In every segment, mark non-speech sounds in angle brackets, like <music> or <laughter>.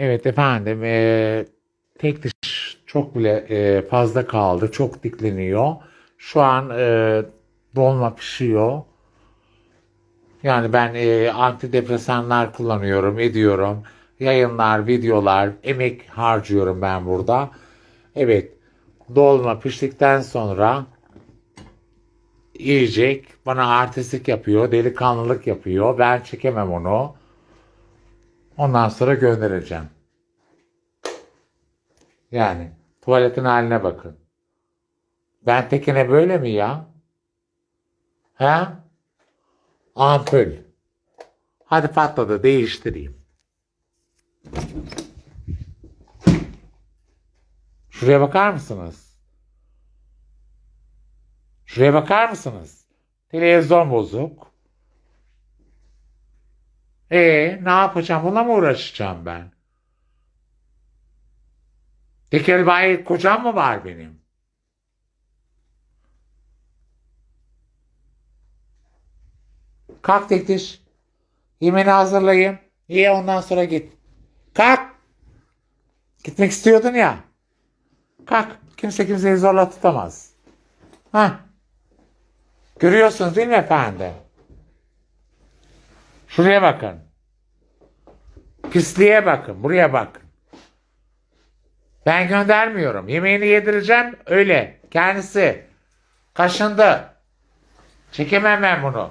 Evet efendim, eee, tek diş çok bile eee, fazla kaldı. Çok dikleniyor. Şu an eee, dolma pişiyor. Yani ben eee, antidepresanlar kullanıyorum, ediyorum. Yayınlar, videolar, emek harcıyorum ben burada. Evet, dolma piştikten sonra yiyecek. Bana artistlik yapıyor, delikanlılık yapıyor. Ben çekemem onu. Ondan sonra göndereceğim. Yani tuvaletin haline bakın. Ben tekine böyle mi ya? He? Ampul. Hadi patladı değiştireyim. Şuraya bakar mısınız? Şuraya bakar mısınız? Televizyon bozuk. E ne yapacağım? Buna mı uğraşacağım ben? Tekel bayi kocam mı var benim? Kalk Tektiş. Yemeğini hazırlayayım. Ye ondan sonra git. Kalk. Gitmek istiyordun ya. Kalk. Kimse kimseyi zorla tutamaz. Ha. Görüyorsunuz değil mi efendim? Şuraya bakın. Pisliğe bakın. Buraya bakın. Ben göndermiyorum. Yemeğini yedireceğim. Öyle. Kendisi. Kaşındı. Çekemem ben bunu.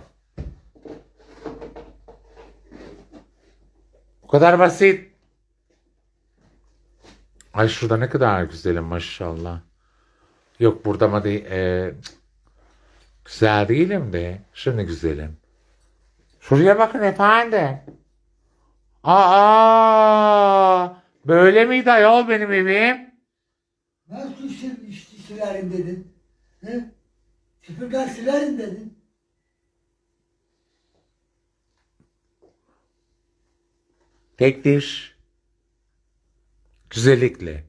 Bu kadar basit. Ay şurada ne kadar güzelim maşallah. Yok burada mı değil. e, güzel değilim de. Şimdi güzelim. Şuraya bakın efendim. Aa, böyle miydi ayol benim evim? Nasıl sil, işte silerim dedin? He? Süpürgen silerim dedin. Tek diş. Güzellikle.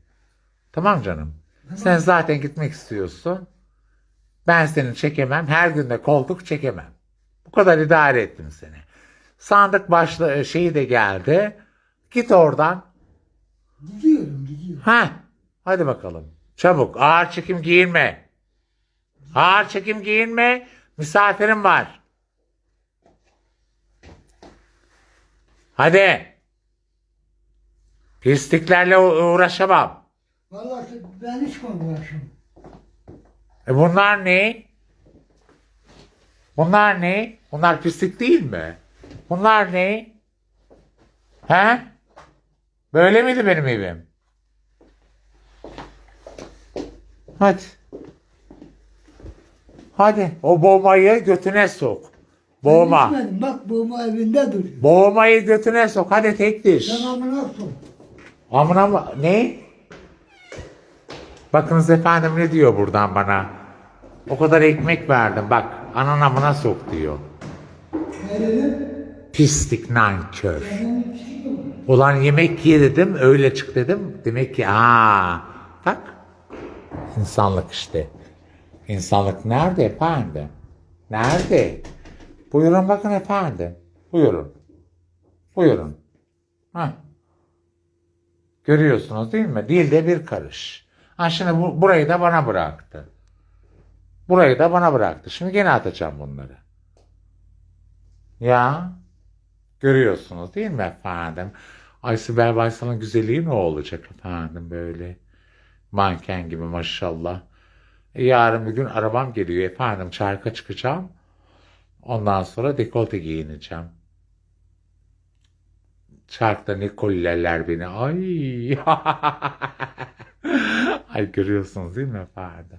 Tamam canım. Sen zaten gitmek istiyorsun. Ben seni çekemem. Her gün de koltuk çekemem. Bu kadar idare ettim seni. Sandık başlı şeyi de geldi. Git oradan. Gidiyorum gidiyorum. Ha, hadi bakalım. Çabuk. Ağır çekim giyinme. Ağır çekim giyinme. Misafirim var. Hadi. Pisliklerle uğraşamam. Vallahi ben hiç uğraşamam. E bunlar ne? Bunlar ne? Bunlar pislik değil mi? Bunlar ne? He? Böyle miydi benim evim? Hadi. Hadi o boğmayı götüne sok. Boğma. Ben içmedim. Bak boğma evinde duruyor. Boğmayı götüne sok. Hadi tek diş. Sen amına sok. Amına mı? Ne? Bakınız efendim ne diyor buradan bana? O kadar ekmek verdim. Bak anan amına sok diyor. Ne dedim? Pislik nankör. Şey. Ulan yemek ye dedim öyle çık dedim. Demek ki aa bak insanlık işte. İnsanlık nerede efendim? Nerede? Buyurun bakın efendim. Buyurun. Buyurun. Hah. Görüyorsunuz değil mi? Dilde bir karış. Ha şimdi bu, burayı da bana bıraktı. Burayı da bana bıraktı. Şimdi gene atacağım bunları. Ya görüyorsunuz değil mi efendim? Ay Sibel Baysal'ın güzelliği ne olacak efendim böyle? Manken gibi maşallah. E, yarın bir gün arabam geliyor efendim çarka çıkacağım. Ondan sonra dekolte giyineceğim. Çarkta ne kollerler beni. Ay. <laughs> Ay görüyorsunuz değil mi efendim?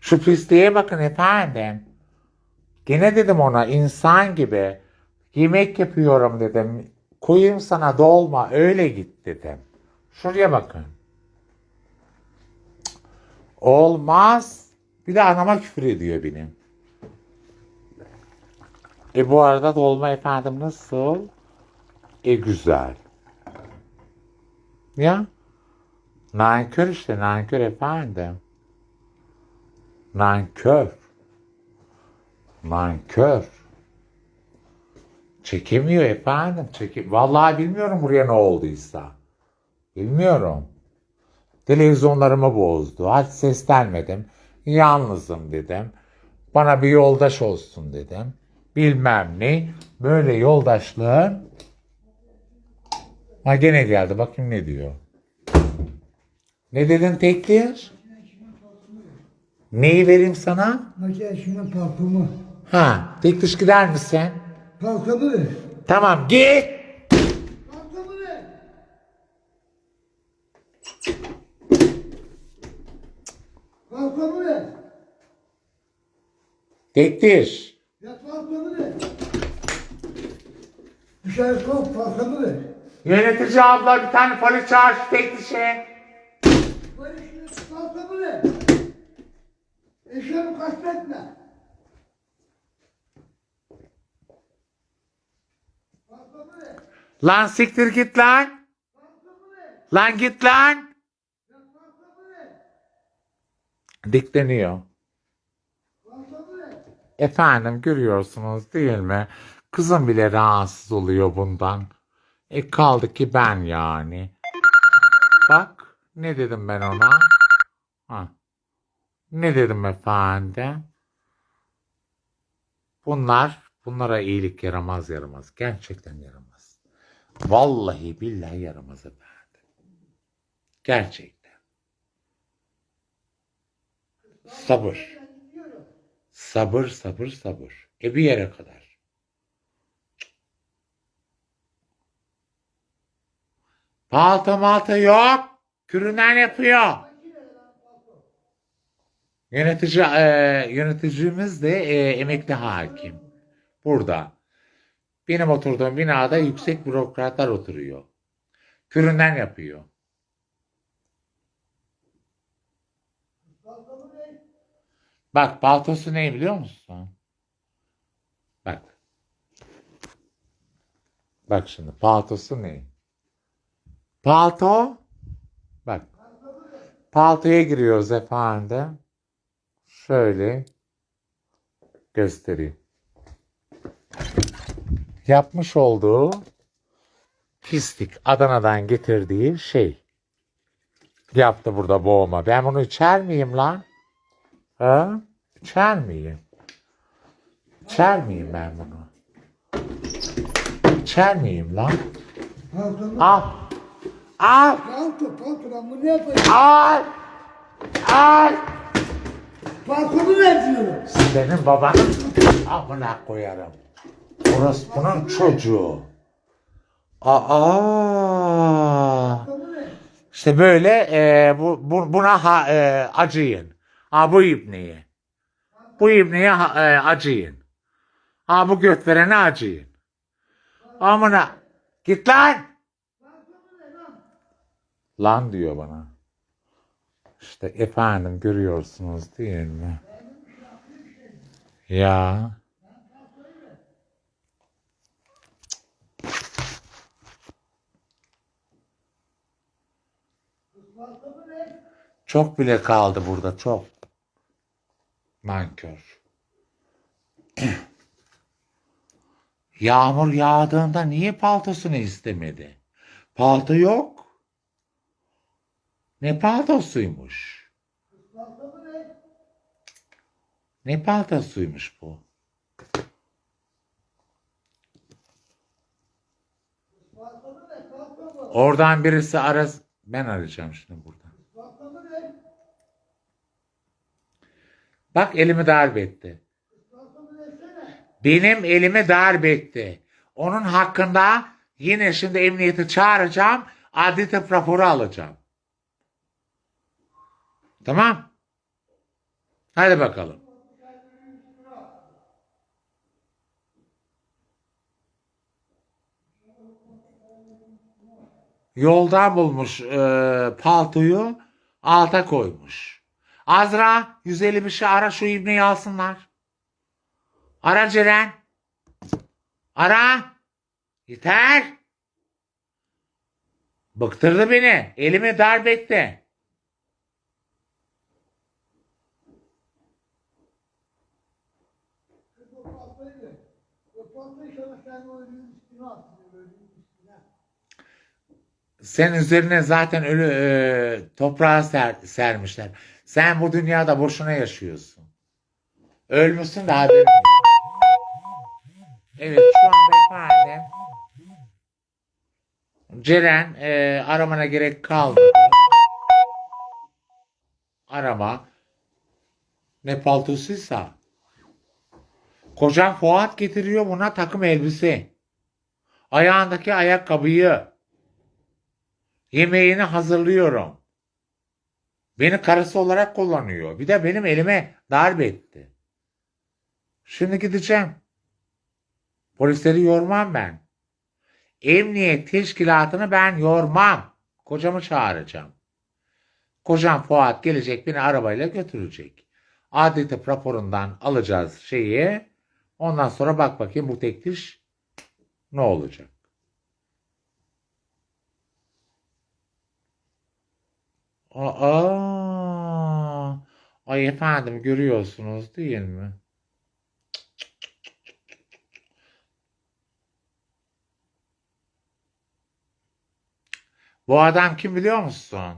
Şu pisliğe bakın efendim. Gene dedim ona insan gibi yemek yapıyorum dedim. Koyayım sana dolma öyle git dedim. Şuraya bakın. Olmaz. Bir de anama küfür ediyor benim. E bu arada dolma efendim nasıl? E güzel. Ya. Nankör işte nankör efendim. Nankör. Nankör. Çekemiyor efendim. Çeke... Vallahi bilmiyorum buraya ne olduysa. Bilmiyorum. Televizyonlarımı bozdu. Hiç seslenmedim. Yalnızım dedim. Bana bir yoldaş olsun dedim. Bilmem ne. Böyle yoldaşlığın Ha gene geldi. Bakayım ne diyor. Ne dedin teklir? Neyi vereyim sana? Makine şunun parfümü. Ha, tek dış gider misin? Parfümü ver. Tamam git. Parfümü ver. Parfümü ver. Tek diş. Ya parfümü ver. Dışarı soğuk parfümü ver. Yönetici abla bir tane polis çağır şu tek dişe. Böyle şunu parfümü ver. Eşyanı kastetme. Parfümü ver. Lan siktir git lan. Lan git lan. Dikleniyor. Efendim görüyorsunuz değil mi? Kızım bile rahatsız oluyor bundan. E kaldı ki ben yani. Bak ne dedim ben ona? Ha. Ne dedim efendim? Bunlar bunlara iyilik yaramaz yaramaz. Gerçekten yaramaz. Vallahi billahi yaramaz efendim. Gerçekten. Sabır. Sabır, sabır, sabır. E bir yere kadar. Balta malta yok. Kürünen yapıyor. Yönetici, e, yöneticimiz de e, emekli hakim. Burada. Benim oturduğum binada yüksek bürokratlar oturuyor. Küründen yapıyor. Bak paltosu ne biliyor musun? Bak. Bak şimdi paltosu ne? Palto. Bak. Paltoya giriyoruz efendim. Şöyle göstereyim. Yapmış olduğu pislik Adana'dan getirdiği şey. Yaptı burada boğma. Ben bunu içer miyim lan? Ha? İçer miyim? İçer miyim ben bunu? İçer miyim lan? Al. Al. Al. Al. Parfümü ver diyorum. Senin babanın amına koyarım. Orospunun çocuğu. Aa. İşte böyle e, bu, bu- buna ha, e, acıyın. Ha bu ibneye. Bu ibneye e, acıyın. Ha bu göt verene acıyın. Amına. Git lan. Lan diyor bana. İşte efendim görüyorsunuz değil mi? Ya. Çok bile kaldı burada çok. Nankör. <clears throat> Yağmur yağdığında niye paltosunu istemedi? Palto yok. Ne paltosuymuş? Ne paltosuymuş bu? Oradan birisi aras... Ben arayacağım şimdi buradan. Parfümü ver. Bak elimi darp etti. Benim elimi darp etti. Onun hakkında yine şimdi emniyeti çağıracağım. Adli tıp raporu alacağım. Tamam. Hadi bakalım. Yoldan bulmuş e, paltoyu alta koymuş. Azra 150 bir şey ara şu ibneyi alsınlar. Ara Ceren. Ara. Yeter. Bıktırdı beni. Elimi darp etti. Sen üzerine zaten ölü e, toprağa ser, sermişler. Sen bu dünyada boşuna yaşıyorsun. Ölmüşsün de haberin yok. Evet şu anda efendim Ceren e, aramana gerek kalmadı. Arama. Ne paltosuysa. Kocan Fuat getiriyor buna takım elbise. Ayağındaki ayakkabıyı. Yemeğini hazırlıyorum. Beni karısı olarak kullanıyor. Bir de benim elime darp etti. Şimdi gideceğim. Polisleri yormam ben. Emniyet teşkilatını ben yormam. Kocamı çağıracağım. Kocam Fuat gelecek beni arabayla götürecek. Adli tıp raporundan alacağız şeyi. Ondan sonra bak bakayım bu tekliş ne olacak. Aa, ay efendim görüyorsunuz değil mi? Bu adam kim biliyor musun?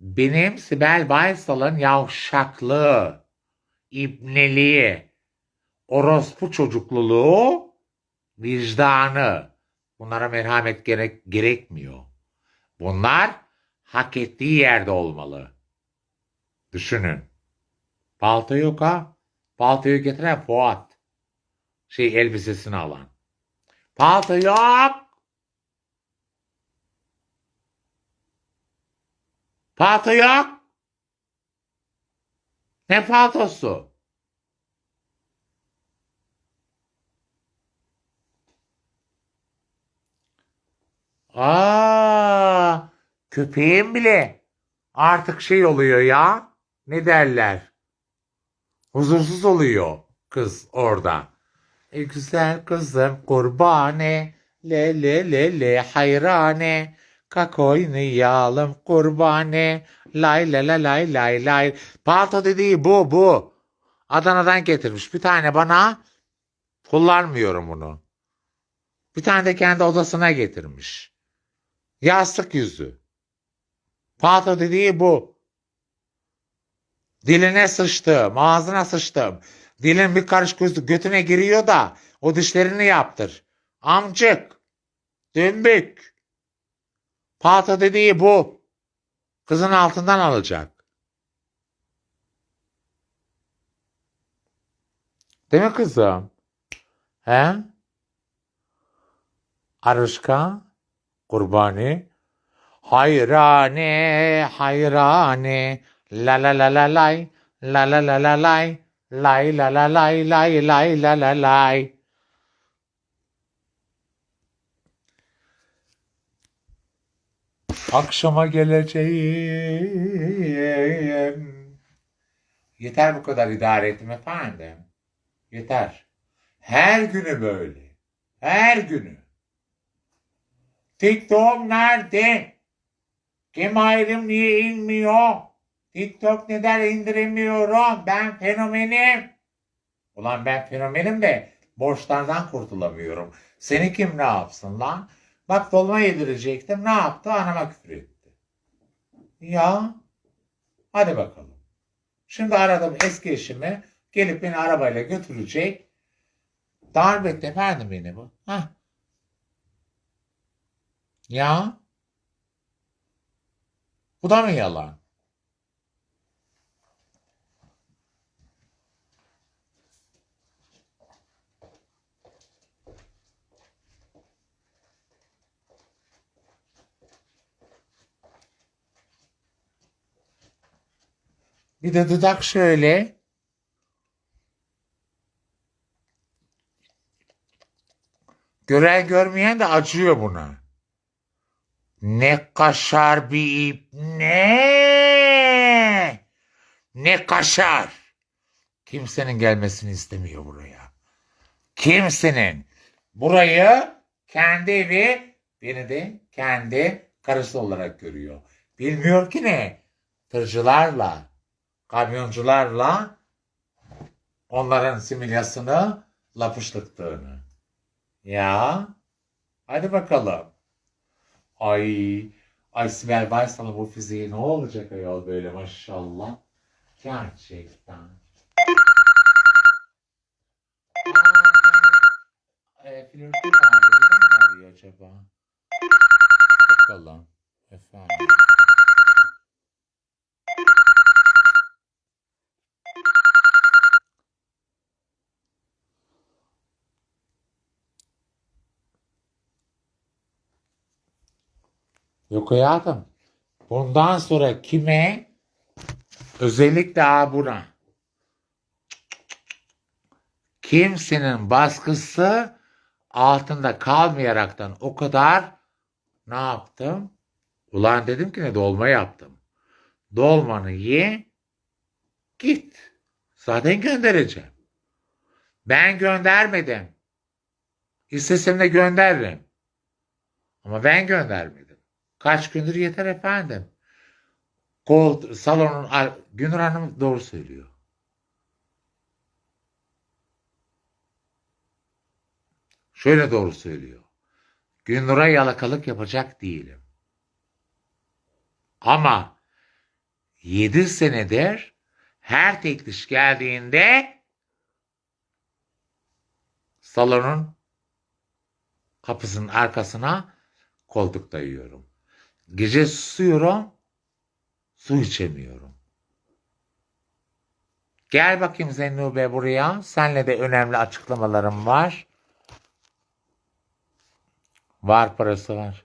Benim Sibel Baysal'ın yavşaklığı, ibneliği, orospu çocukluluğu, vicdanı. Bunlara merhamet gerek, gerekmiyor. Bunlar hak ettiği yerde olmalı. Düşünün. Palto yok ha. Paltoyu getiren Fuat. Şey elbisesini alan. Palto yok. Palto yok. Ne paltosu? Aa, köpeğim bile artık şey oluyor ya. Ne derler? Huzursuz oluyor kız orada. E güzel kızım kurbane le le le le hayrane kakoynayalım kurbane lay la la lay lay lay. Palto dediği bu bu. Adana'dan getirmiş. Bir tane bana kullanmıyorum bunu. Bir tane de kendi odasına getirmiş. Yastık yüzü. Palto dediği bu. Diline sıçtım, ağzına sıçtım. Dilin bir karış gözü götüne giriyor da o dişlerini yaptır. Amcık. Dümbük. Palto dediği bu. Kızın altından alacak. Değil mi kızım? He? Arışka, kurbani, hayrane, hayrane, la la la la lay, la la la la lay, lay la la lay, lay lay la la lay. Akşama geleceğim. Yeter bu kadar idare ettim efendim. Yeter. Her günü böyle. Her günü. TikTok nerede? Kemal'im niye inmiyor? TikTok neden indiremiyorum? Ben fenomenim. Ulan ben fenomenim de borçlardan kurtulamıyorum. Seni kim ne yapsın lan? Bak dolma yedirecektim. Ne yaptı? Anama küfür etti. Ya. Hadi bakalım. Şimdi aradım eski eşimi. Gelip beni arabayla götürecek. Darp etti efendim beni bu. Hah. Ya. Bu da mı yalan? Bir de dudak şöyle. Gören görmeyen de acıyor buna. Ne kaşar bir ip ne? Ne kaşar? Kimsenin gelmesini istemiyor buraya. Kimsenin. Burayı kendi evi, beni de kendi karısı olarak görüyor. Bilmiyor ki ne? Tırcılarla, kamyoncularla onların similyasını lapışlıktığını. Ya, hadi bakalım. Ay, Ay Sibel Baysal'ın bu fiziği ne olacak ayol böyle maşallah. Gerçekten. E, flörtü nerede? Neden arıyor acaba? Bakalım. Efendim. Yok hayatım. Bundan sonra kime? Özellikle ha buna. Kimsenin baskısı altında kalmayaraktan o kadar ne yaptım? Ulan dedim ki ne dolma yaptım. Dolmanı ye, git. Zaten göndereceğim. Ben göndermedim. İstesem de gönderirim. Ama ben göndermedim. Kaç gündür yeter efendim. Kol, salonun Günür Hanım doğru söylüyor. Şöyle doğru söylüyor. Günür'e yalakalık yapacak değilim. Ama 7 senedir her teklif geldiğinde salonun kapısının arkasına koltuk dayıyorum. Gece susuyorum, su içemiyorum. Gel bakayım Zennube buraya. Senle de önemli açıklamalarım var. Var parası var.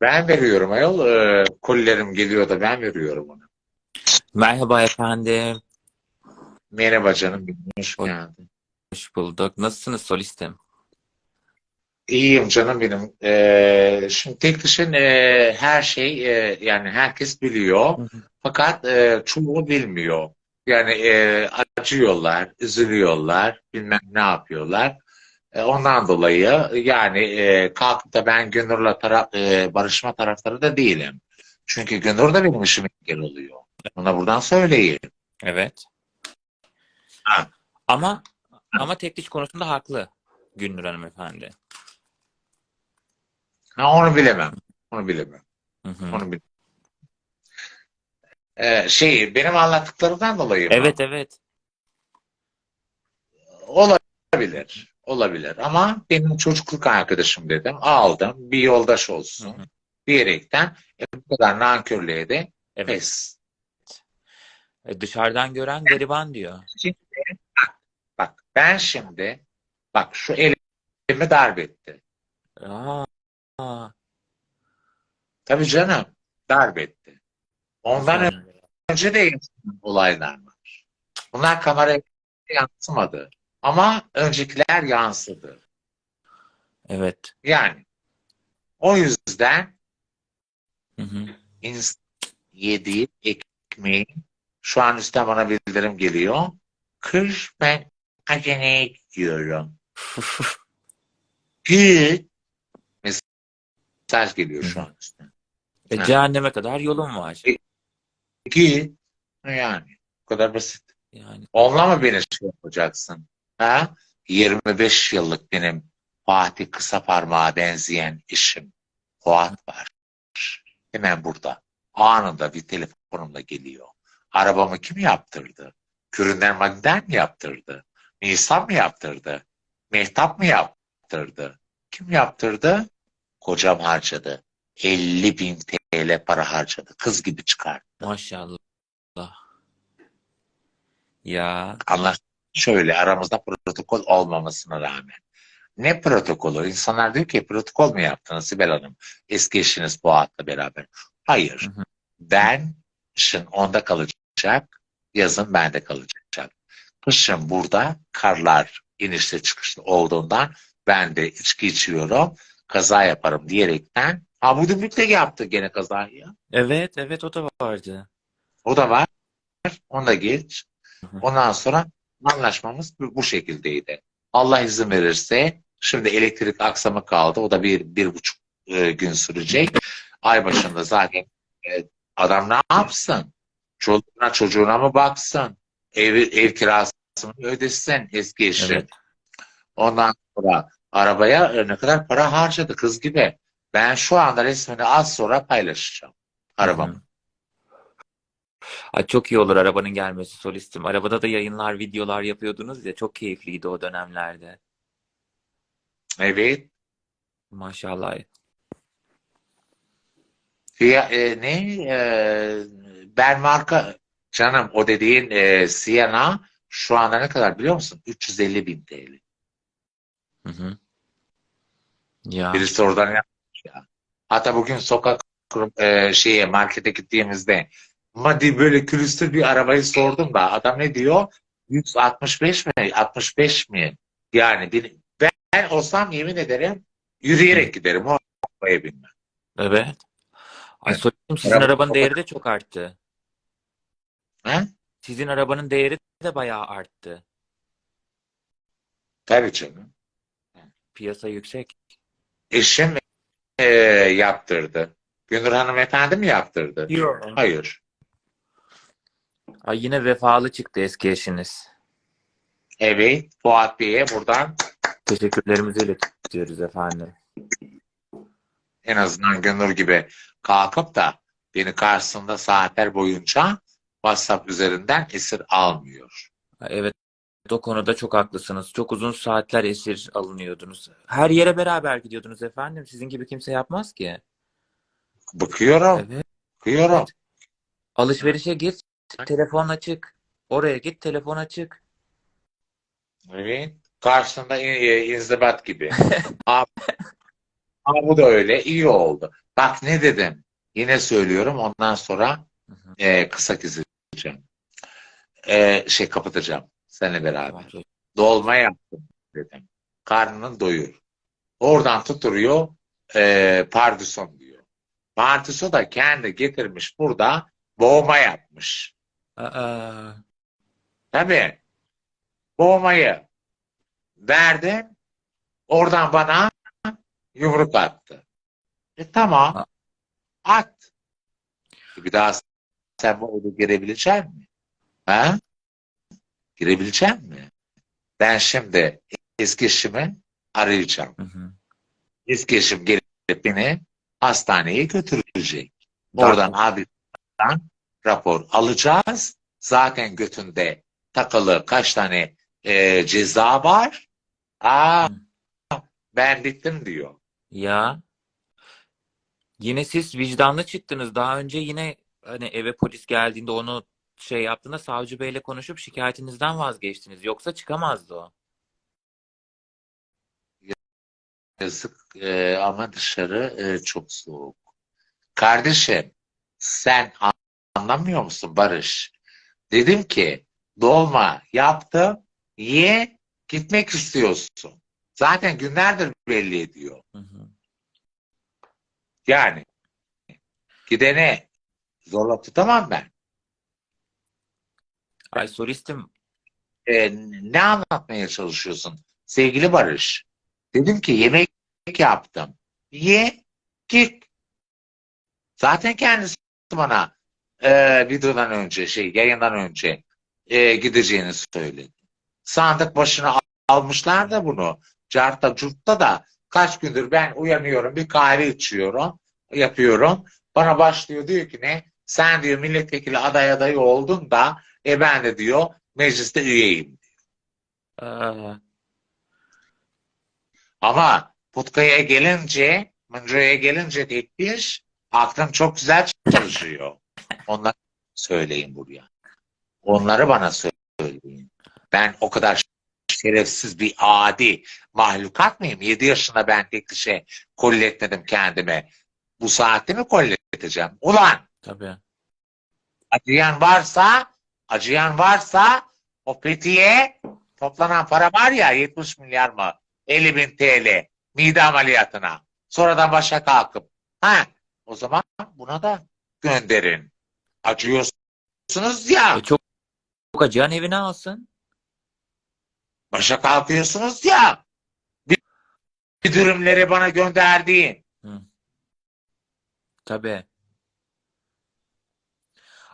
Ben veriyorum ayol. Ee, kolilerim geliyor da ben veriyorum onu. Merhaba efendim. Merhaba canım. Hoş Hoş- geldin. Hoş bulduk. Nasılsınız solistim? İyiyim canım benim. Ee, şimdi tek dışın e, her şey e, yani herkes biliyor. Hı hı. Fakat e, çoğu bilmiyor. Yani e, acıyorlar, üzülüyorlar, bilmem ne yapıyorlar. E, ondan dolayı yani e, kalkıp da ben Günür'le taraf, e, barışma taraftarı da değilim. Çünkü Günür da benim işime engel oluyor. Ona buradan söyleyeyim. Evet. Ama ama teklif konusunda haklı Günnur hanımefendi. Ha, onu bilemem. Onu bilemem. Hı hı. Onu bilemem. E, şey benim anlattıklarımdan dolayı mı? Evet evet. Olabilir. Olabilir. Ama benim çocukluk arkadaşım dedim. Aldım. Bir yoldaş Hı olsun. hı. Diyerekten e, bu kadar nankörlüğe de Evet. pes. E, Dışarıdan gören gariban diyor. Bak ben şimdi bak şu elimi darbetti. Aa, aa, Tabii canım darbetti. Ondan güzel. önce de olaylar var. Bunlar kameraya yansımadı. Ama öncekiler yansıdı. Evet. Yani o yüzden Hı hı. insan yediği ekmeği şu an üstten bana bildirim geliyor. Kış ben aceneye gidiyorum. Git. <laughs> Mesaj geliyor şu an üstten. E, Ha. cehenneme kadar yolun var. Git. Yani bu kadar basit. Yani Onunla mı beni şey yapacaksın? Ha? 25 yıllık benim Fatih kısa parmağa benzeyen işim. Fuat var. Hemen burada. Anında bir telefonumla geliyor. Arabamı kim yaptırdı? Küründen magden mi yaptırdı? Nisan mı yaptırdı? Mehtap mı yaptırdı? Kim yaptırdı? Kocam harcadı. 50 bin TL para harcadı. Kız gibi çıkardı. maşallah. Ya Anlaş şöyle aramızda protokol olmamasına rağmen. Ne protokolü? İnsanlar diyor ki protokol mu yaptınız Sibel Hanım? Eski eşiniz Fuat'la beraber. Hayır. Hı hı. Ben kışın onda kalacak, yazın bende kalacak. Kışın burada karlar inişte çıkışlı olduğundan ben de içki içiyorum, kaza yaparım diyerekten. Ha bu Dümrüt de yaptı gene kazayı. evet evet o da vardı. O da var. Onu da geç. Ondan sonra anlaşmamız bu, şekildeydi. Allah izin verirse şimdi elektrik aksamı kaldı. O da bir, bir buçuk e, gün sürecek. Ay başında zaten e, adam ne yapsın? Çoluğuna çocuğuna mı baksın? Ev, ev kirası ödesin eski eşi. Evet. Ondan sonra arabaya e, ne kadar para harcadı kız gibi. Ben şu anda resmini az sonra paylaşacağım. Arabamı. Hı hı. Ay çok iyi olur arabanın gelmesi solistim. Arabada da yayınlar, videolar yapıyordunuz ya çok keyifliydi o dönemlerde. Evet. Maşallah. Fiya, e, ne? E, ben marka canım o dediğin e, Sienna şu anda ne kadar biliyor musun? 350 bin TL. Hı hı. Ya. Birisi oradan yapmış ya. Hatta bugün sokak e, şeye markete gittiğimizde maddi böyle külüstür bir arabayı sordum da adam ne diyor? 165 mi? 65 mi? Yani bir, ben, ben olsam yemin ederim yürüyerek giderim. O arabaya binmem. Evet. Ay solistim sizin Araba- arabanın değeri de çok arttı. He? Sizin arabanın değeri de bayağı arttı. Tabii canım. Piyasa yüksek. Eşim e, yaptırdı. Gönül hanımefendi mi yaptırdı? Yok. Hayır. Ay yine vefalı çıktı eski eşiniz. Evet. Fuat Bey'e buradan Teşekkürlerimizi iletiyoruz efendim. En azından Gönül gibi kalkıp da beni karşısında saatler boyunca WhatsApp üzerinden esir almıyor. Evet o konuda çok haklısınız. Çok uzun saatler esir alınıyordunuz. Her yere beraber gidiyordunuz efendim. Sizin gibi kimse yapmaz ki. Bakıyorum, Evet. bakıyorum. Alışverişe git, telefon açık. Oraya git, telefon açık. Evet. Karşısında e, inzibat gibi. <laughs> Ama, bu da öyle. iyi oldu. Bak ne dedim. Yine söylüyorum. Ondan sonra Hı hı. e, kısa keseceğim. E, şey kapatacağım. Seninle beraber. Tamam. Dolma yaptım dedim. Karnını doyur. Oradan tuturuyor e, pardüson diyor. Pardüso da kendi getirmiş burada boğma yapmış. Aa, Tabii. Boğmayı verdim. Oradan bana yumruk attı. E tamam. Ha. At. Bir daha sen bu oyuna girebilecek misin? Ha? Girebilecek misin? Ben şimdi eski eşimi arayacağım. hı hı. Eski eşim gelip beni hastaneye götürecek. Oradan adliyetten rapor alacağız. Zaten götünde takılı kaç tane e, ceza var. Aa, ben bittim diyor. Ya. Yine siz vicdanlı çıktınız. Daha önce yine hani eve polis geldiğinde onu şey yaptığında savcı beyle konuşup şikayetinizden vazgeçtiniz. Yoksa çıkamazdı o. Yazık e, ama dışarı e, çok soğuk. Kardeşim sen anlamıyor musun Barış? Dedim ki dolma yaptım ye gitmek istiyorsun. Zaten günlerdir belli ediyor. Hı hı. Yani gidene zorla tutamam ben. Ay solistim. E, ne anlatmaya çalışıyorsun? Sevgili Barış. Dedim ki yemek yaptım. Ye, git. Zaten kendisi bana e, videodan önce, şey yayından önce e, gideceğini söyledi. Sandık başına al- almışlar da bunu. Carta curtta da kaç gündür ben uyanıyorum, bir kahve içiyorum, yapıyorum. Bana başlıyor diyor ki ne? Sen diyor milletvekili aday adayı oldun da e ben de diyor mecliste üyeyim. Aa, Ama Putka'ya gelince, Mınco'ya gelince tek bir aklım çok güzel çalışıyor. Onları söyleyin buraya. Onları bana söyleyin. Ben o kadar şerefsiz bir adi mahlukat mıyım? 7 yaşında ben tek kişi kolletmedim kendime. Bu saatte mi kolleteceğim? Ulan tabii. acıyan varsa acıyan varsa o petiye toplanan para var ya 70 milyar mı? 50 bin TL mide ameliyatına. Sonradan başa kalkıp ha o zaman buna da gönderin. Acıyorsunuz ya. E çok, çok acıyan evine alsın. Başa kalkıyorsunuz ya. Bir, bir dürümleri bana gönderdiğin. Tabii.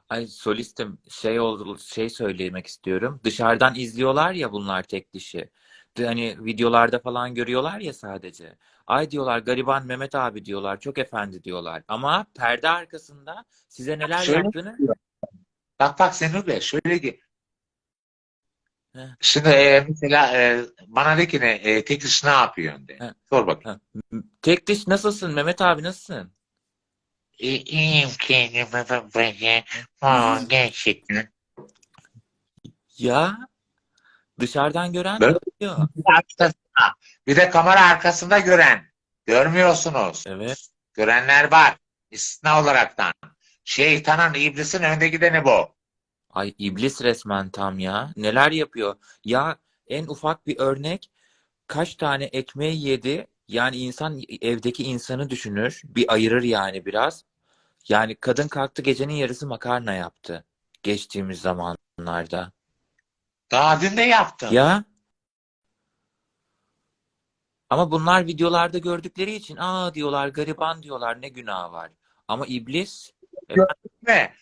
Ay solistim şey oldu şey söylemek istiyorum. Dışarıdan izliyorlar ya bunlar tek dişi. De- Hani videolarda falan görüyorlar ya sadece. Ay diyorlar gariban Mehmet abi diyorlar. Çok efendi diyorlar. Ama perde arkasında size neler Şöyle- yaptığını Bak bak Senur Bey şöyle ki. Heh. Şimdi e, mesela e, bana de ki ne, e, tek diş ne yapıyorsun de. Heh. Sor bakayım. tek diş nasılsın Mehmet abi nasılsın? E, iyiyim kendime böyle. Aa, gerçekten. Ya dışarıdan gören Ben- diyor. Arkasında- Bir de kamera arkasında gören. Görmüyorsunuz. Evet. Görenler var. İstisna olaraktan. Şeytanın, iblisin önde gideni bu. Ay iblis resmen tam ya. Neler yapıyor? Ya en ufak bir örnek kaç tane ekmeği yedi? Yani insan evdeki insanı düşünür. Bir ayırır yani biraz. Yani kadın kalktı gecenin yarısı makarna yaptı. Geçtiğimiz zamanlarda. Daha dün de yaptım. Ya ama bunlar videolarda gördükleri için aa diyorlar gariban diyorlar ne günah var. Ama iblis mi?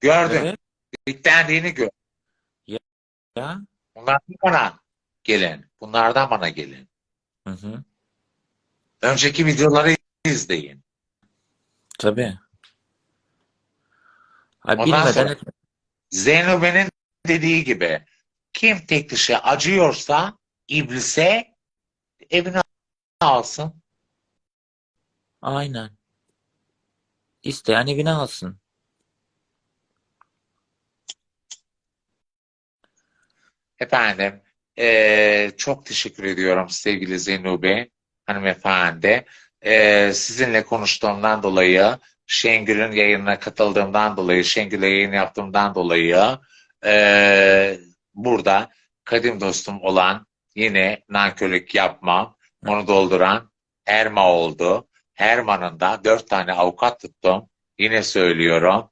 Gördüm. evet Bitlendiğini gör. ya. Bunlardan bana gelin. Bunlardan bana gelin. Hı hı. Önceki videoları izleyin. Tabii. Ay Ondan bilmeden sonra- dediği gibi kim tek dişe acıyorsa iblise evine alsın. Aynen. İsteyen evine alsın. Efendim eee, çok teşekkür ediyorum sevgili Zeynube hanımefendi. Eee, sizinle konuştuğumdan dolayı Şengül'ün yayınına katıldığımdan dolayı Şengül'le yayın yaptığımdan dolayı eee, burada kadim dostum olan yine nankörlük yapmam onu dolduran Erma oldu. Erma'nın da dört tane avukat tuttum. Yine söylüyorum.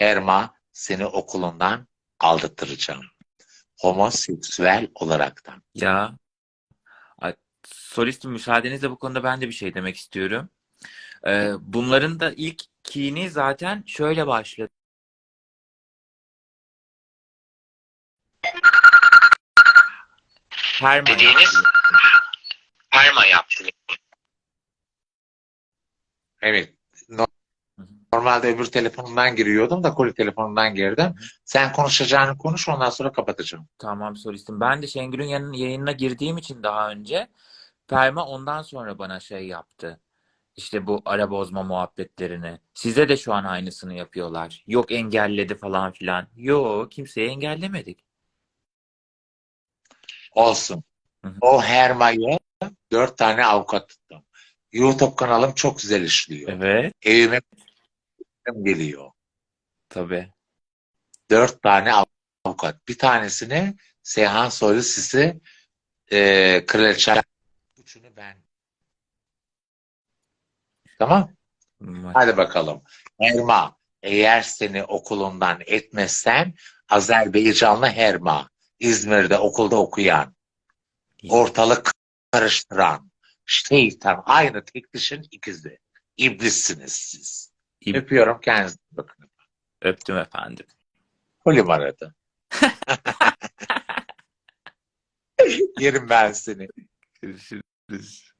Erma seni okulundan aldırtacağım homoseksüel olaraktan. Ya. Solistim müsaadenizle bu konuda ben de bir şey demek istiyorum. Ee, bunların da ilk kini zaten şöyle başladı. Herman Dediğiniz- yaptı. Perma yaptı. Evet. Normalde öbür telefonumdan giriyordum da koli telefonumdan girdim. Sen konuşacağını konuş ondan sonra kapatacağım. Tamam solistim. Ben de Şengül'ün yanın- yayınına girdiğim için daha önce Perma ondan sonra bana şey yaptı. İşte bu ara bozma muhabbetlerini. Size de şu an aynısını yapıyorlar. Yok engelledi falan filan. Yok kimseyi engellemedik. Olsun. Hı hı. O Herma'yı dört tane avukat tuttum. YouTube kanalım çok güzel işliyor. Evet. Evime geliyor. Tabii. Dört tane avukat. Bir tanesini Seyhan Soylu Sisi e, Kraliçe. Üçünü ben. Tamam. Hadi bakalım. Herma, eğer seni okulundan etmezsen Azerbaycanlı Herma, İzmir'de okulda okuyan, ortalık karıştıran, şeytan, aynı tek dişin ikizi. İblissiniz siz. İb- Öpüyorum kendinize bakın. Öptüm efendim. Polim aradı. <laughs> Yerim ben seni. Görüşürüz.